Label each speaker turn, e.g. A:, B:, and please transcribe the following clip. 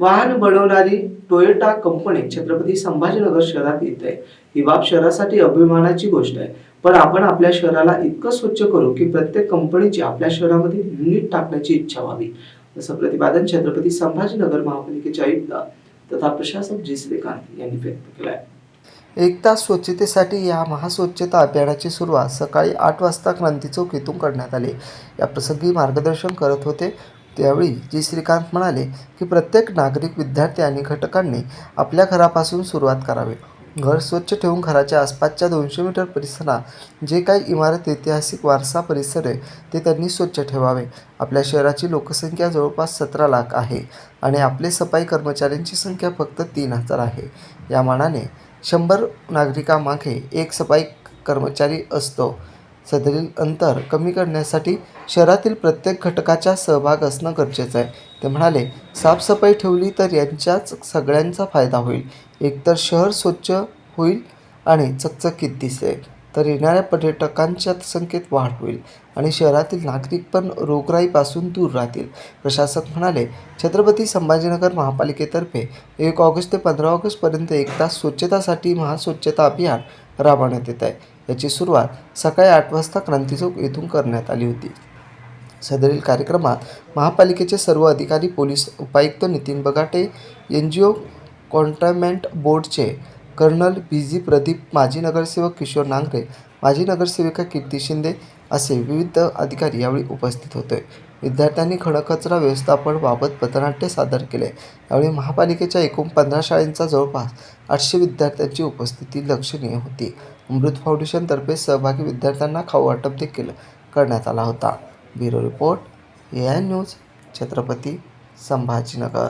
A: वाहन बनवणारी Toyota company Chhatrapati Sambhajinagar शहरात येत आहे. ही बाब शहरासाठी अभिमानाची गोष्ट आहे. पण आपण आपल्या शहराला इतकं स्वच्छ करू की प्रत्येक कंपनीची आपल्या शहरामध्ये युनिट टाकण्याची इच्छा व्हावी. असं प्रतिपादन छत्रपती संभाजीनगर महापालिकेचे आयुक्त तथा प्रशासक जी. श्रीकांत यांनी व्यक्त केलं आहे
B: एक तास स्वच्छतेसाठी या महास्वच्छता अभियानाची सुरुवात सकाळी आठ वाजता क्रांती चौक येथून करण्यात आली. या प्रसंगी मार्गदर्शन करत होते त्यावेळी जी श्रीकांत म्हणाले की प्रत्येक नागरिक विद्यार्थी आणि घटकांनी आपल्या घरापासून सुरुवात करावी. घर स्वच्छ ठेवून घराच्या आसपासच्या दोनशे मीटर परिसरात जे काही इमारत ऐतिहासिक वारसा परिसर आहे ते त्यांनी स्वच्छ ठेवावे. आपल्या शहराची लोकसंख्या जवळपास सतरा लाख आहे आणि आपले सफाई कर्मचाऱ्यांची संख्या फक्त तीन हजार आहे. या मानाने शंभर नागरिकामागे एक सफाई कर्मचारी असतो. सदरील अंतर कमी करण्यासाठी शहरातील प्रत्येक घटकाचा सहभाग असणं गरजेचं आहे. ते म्हणाले साफसफाई ठेवली तर यांच्याच सगळ्यांचा फायदा होईल. एकतर शहर स्वच्छ होईल आणि चकचकीत दिसेल तर येणाऱ्या पर्यटकांच्या संख्येत वाढ होईल आणि शहरातील नागरिक पण रोगराईपासून दूर राहतील. प्रशासक म्हणाले छत्रपती संभाजीनगर महापालिकेतर्फे एक ऑगस्ट ते पंधरा ऑगस्टपर्यंत एक तास स्वच्छतासाठी महास्वच्छता अभियान राबवण्यात येत आहे. याची सुरुवात सकाळी आठ वाजता क्रांतीचौक येथून करण्यात आली होती. सदरील कार्यक्रमात महापालिकेचे सर्व अधिकारी पोलीस उपायुक्त Nitin Bagate N G O cantonment बोर्डचे कर्नल बी जी प्रदीप माजी नगरसेवक किशोर नांगरे माजी नगरसेविका कीर्ती शिंदे असे विविध अधिकारी यावेळी उपस्थित होते. विद्यार्थ्यांनी खडकचरा व्यवस्थापनाबाबत पथनाट्य सादर केले. यावेळी महापालिकेच्या एकूण पंधरा शाळेंचा जवळपास आठशे विद्यार्थ्यांची उपस्थिती लक्षणीय होती. अमृत फाउंडेशनतर्फे सहभागी विद्यार्थ्यांना खाऊ वाटप देखील करण्यात आला होता. Bureau report A I news Chhatrapati Sambhajinagar.